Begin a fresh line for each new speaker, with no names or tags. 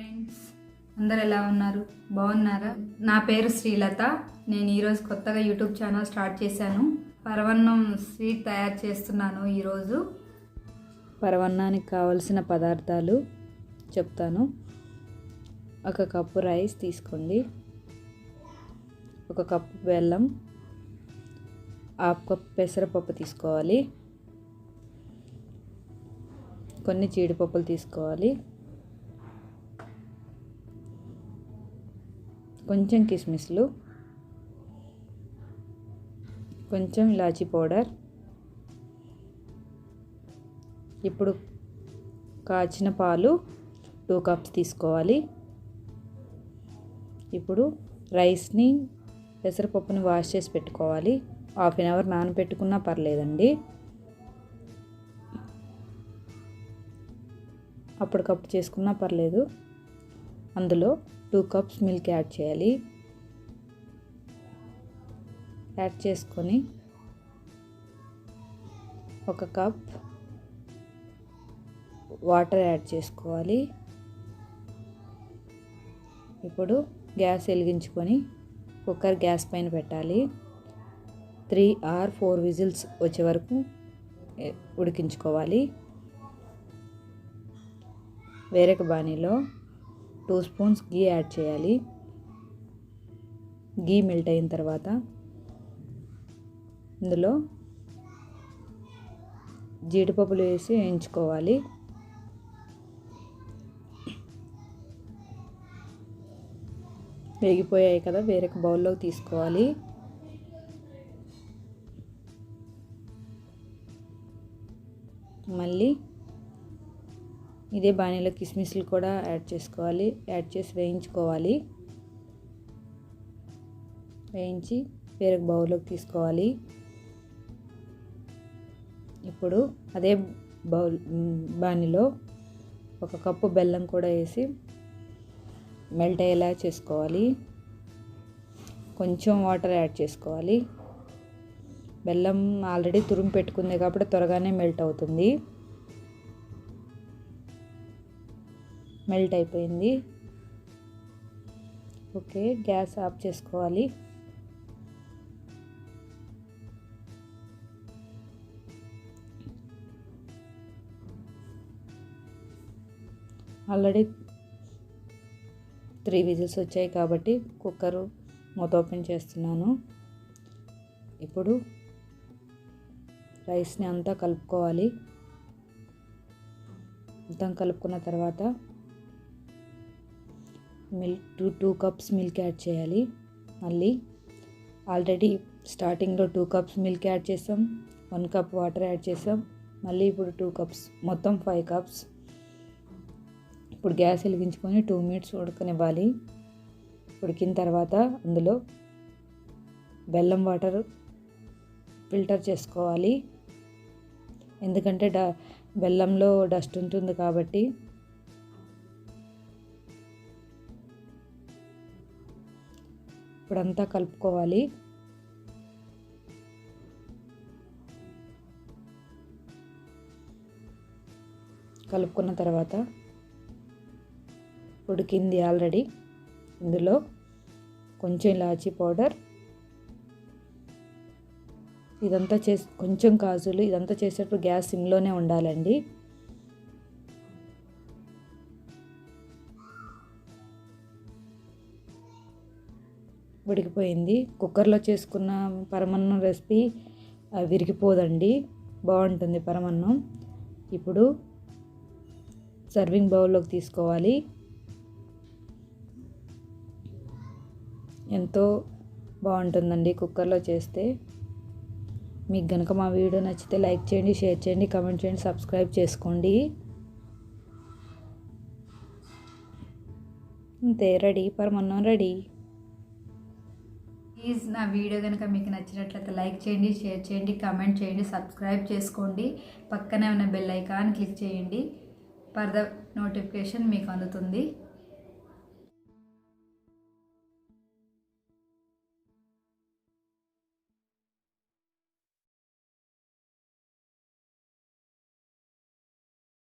Friends అందరు ఎలా ఉన్నారు? బాగున్నారా? నా పేరు శ్రీలత. నేను ఈరోజు కొత్తగా యూట్యూబ్ ఛానల్ స్టార్ట్ చేశాను. పరవన్నం స్వీట్ తయారు చేస్తున్నాను ఈరోజు
పరవన్నానికి కావలసిన పదార్థాలు చెప్తాను. ఒక కప్పు రైస్ తీసుకోండి. ఒక కప్పు బెల్లం. హాఫ్ కప్ పెసరపప్పు తీసుకోవాలి. కొన్ని జీడిపప్పులు తీసుకోవాలి. కొంచెం కిస్మిస్లు కొంచెం ఇలాచీ పౌడర్. ఇప్పుడు కాచిన పాలు టూ కప్స్ తీసుకోవాలి. ఇప్పుడు రైస్ని పెసరపప్పుని వాష్ చేసి పెట్టుకోవాలి. హాఫ్ అన్ అవర్ నానబెట్టుకున్నా పర్లేదండి. అప్పటికప్పుడు చేసుకున్నా పర్లేదు. అందులో టూ కప్స్ మిల్క్ యాడ్ చేయాలి. యాడ్ చేసుకొని ఒక కప్ వాటర్ యాడ్ చేసుకోవాలి. ఇప్పుడు గ్యాస్ వెలిగించుకొని కుక్కర్ గ్యాస్ పైన పెట్టాలి. త్రీ ఆర్ ఫోర్ విజిల్స్ వచ్చే వరకు ఉడికించుకోవాలి. వేరొక బాణీలో టూ స్పూన్స్ గీ యాడ్ చేయాలి. గీ మెల్ట్ అయిన తర్వాత ఇందులో జీడిపప్పులు వేసి వేయించుకోవాలి. వేగిపోయాయి కదా వేరొక బౌల్లోకి తీసుకోవాలి. మళ్ళీ ఇదే బాణీలో కిస్మిస్లు కూడా యాడ్ చేసుకోవాలి. యాడ్ చేసి వేయించుకోవాలి. వేయించి వేరొక బౌల్లోకి తీసుకోవాలి. ఇప్పుడు అదే బౌల్ బాణీలో ఒక కప్పు బెల్లం కూడా వేసి మెల్ట్ అయ్యేలా చేసుకోవాలి. కొంచెం వాటర్ యాడ్ చేసుకోవాలి. బెల్లం ఆల్రెడీ తురుము పెట్టుకుంది కాబట్టి త్వరగానే మెల్ట్ అవుతుంది. మెల్ట్ అయిపోయింది. ఓకే గ్యాస్ ఆఫ్ చేసుకోవాలి. ఆల్రెడీ త్రీ విజిల్స్ వచ్చాయి కాబట్టి కుక్కర్ మూత ఓపెన్ చేస్తున్నాను. ఇప్పుడు రైస్ని అంతా కలుపుకోవాలి. అంతా కలుపుకున్న తర్వాత milk two two cups milk add చేయాలి. మళ్ళీ ఆల్రెడీ స్టార్టింగ్లో టూ కప్స్ మిల్క్ యాడ్ చేసాం వన్ కప్ వాటర్ యాడ్ చేసాం. మళ్ళీ ఇప్పుడు టూ కప్స్ మొత్తం ఫైవ్ కప్స్. ఇప్పుడు గ్యాస్ వెలిగించుకొని టూ మినిట్స్ ఉడకనివ్వాలి. ఉడికిన తర్వాత అందులో బెల్లం వాటర్ ఫిల్టర్ చేసుకోవాలి. ఎందుకంటే డ బెల్లంలో డస్ట్ ఉంటుంది కాబట్టి ఇప్పుడంతా కలుపుకోవాలి. కలుపుకున్న తర్వాత ఉడికింది ఆల్రెడీ. ఇందులో కొంచెం ఇలాచీ పౌడర్. ఇదంతా చేసి కొంచెం కాజులు ఇదంతా చేసేటప్పుడు గ్యాస్ సిమ్లోనే ఉండాలండి. ఉడికిపోయింది. కుక్కర్లో చేసుకున్న పరమన్నం రెసిపీ విరిగిపోదండి. బాగుంటుంది పరమన్నం. ఇప్పుడు సర్వింగ్ బౌల్లోకి తీసుకోవాలి. ఎంతో బాగుంటుందండి కుక్కర్లో చేస్తే. మీకు కనుక మా వీడియో నచ్చితే లైక్ చేయండి షేర్ చేయండి కమెంట్ చేయండి సబ్స్క్రైబ్ చేసుకోండి. అంతే రెడీ. పరమన్నం రెడీ.
ప్లీజ్ నా వీడియో కనుక మీకు నచ్చినట్లయితే లైక్ చేయండి షేర్ చేయండి కమెంట్ చేయండి సబ్స్క్రైబ్ చేసుకోండి. పక్కనే ఉన్న బెల్ ఐకాన్ క్లిక్ చేయండి. ఫర్దర్ ద నోటిఫికేషన్ మీకు అందుతుంది.